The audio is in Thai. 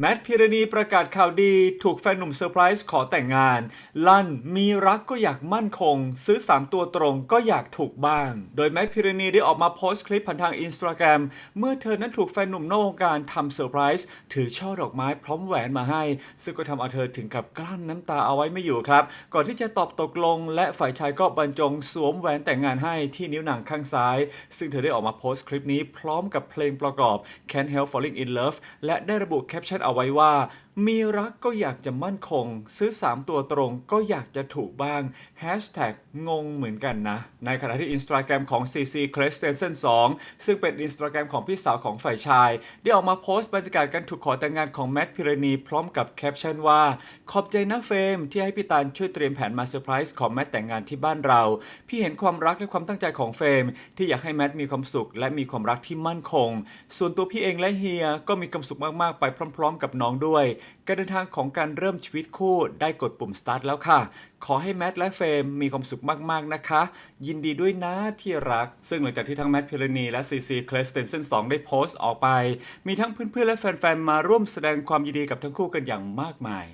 แมทพิรณีประกาศข่าวดีถูกแฟนหนุ่มเซอร์ไพรส์ขอแต่งงาน ลั่นมีรักก็อยากมั่นคง ซื้อ 3 ตัวตรงก็อยากถูกบ้าง โดยแมทพิรณีได้ออกมาโพสต์คลิปผ่านทางอินสตาแกรมเมื่อเธอนั้นถูกแฟนหนุ่มนอกวงการทำเซอร์ไพรส์ถือช่อดอกไม้พร้อมแหวนมาให้ ซึ่งก็ทำเอาเธอถึงกับกลั้นน้ำตาเอาไว้ไม่อยู่ครับ ก่อนที่จะตอบตกลง และฝ่ายชายก็บรรจงสวมแหวนแต่งงานให้ที่นิ้วนางข้างซ้าย ซึ่งเธอได้ออกมาโพสต์คลิปนี้พร้อมกับเพลงประกอบ Can't Help Falling in Love และได้ระบุแคปชั่นเอาไว้ว่ามีรักก็อยากจะมั่นคง ซื้อ 3 ตัวตรงก็อยากจะถูกบ้าง Hashtag งงเหมือนกันนะ ในขณะที่อินสตาแกรมของ CC c r e s t e n s e n 2 ซึ่งเป็นอินสตาแกรมของพี่สาวของฝ่ายชาย ได้ออกมาโพสต์บรรยากาศการถูกขอแต่งงานของแมทพิรณี พร้อมกับแคปชั่นว่า ขอบใจนะเฟมที่ให้พี่ตาลช่วยเตรียมแผนมาเซอร์ไพรส์ของแมทแต่งงานที่บ้านเรา พี่เห็นความรักและความตั้งใจของเฟมที่อยากให้แมทมีความสุข และมีความรักที่มั่นคง ส่วนตัวพี่เองและเฮียก็มีความสุขมากๆ ไปพร้อม ๆ กับน้องด้วยการเดินทางของการเริ่มชีวิตคู่ได้กดปุ่ม start แล้วค่ะ ขอให้แมทและเฟรมมีความสุขมาก ๆ นะคะ ยินดีด้วยนะที่รัก ซึ่งหลังจากที่ทั้งแมทพิรณีและซีซีเคลสเตนเซน2ได้โพสต์ออกไป มีทั้งเพื่อนๆและแฟน ๆ มาร่วมแสดงความยินดีกับทั้งคู่กันอย่างมากมาย